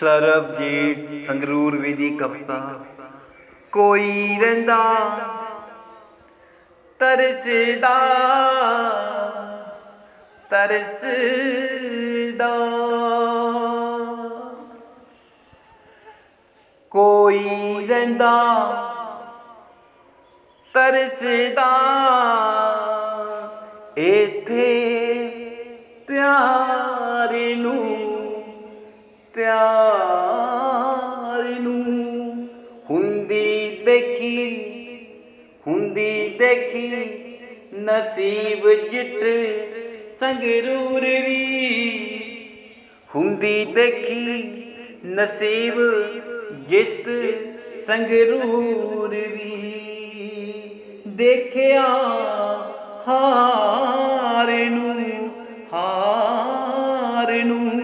ਸਰਬਜੀਤ ਸੰਗਰੂਰ ਵੀ ਦੀ ਕਵਿਤਾ। ਕੋਈ ਰਹਿੰਦਾ ਤਰਸਦਾ ਤਰਸਦਾ। ਕੋਈ ਰਹਿੰਦਾ ਤਰਸਦਾ ਇਥੇ ਪਿਆਰ ਨੂੰ ਹੁੰਦੀ ਦੇਖੀ ਹੁੰਦੀ ਦੇਖੀ, ਨਸੀਬ ਜਿੱਟ ਸੰਗਰੂਰ ਵੀ ਹੁੰਦੀ ਦੇਖੀ, ਨਸੀਬ ਜਿੱਤ ਸੰਗਰੂਰ ਵੀ ਦੇਖਿਆ ਹਾਰ ਨੂੰ ਹਾਰ ਨੂੰ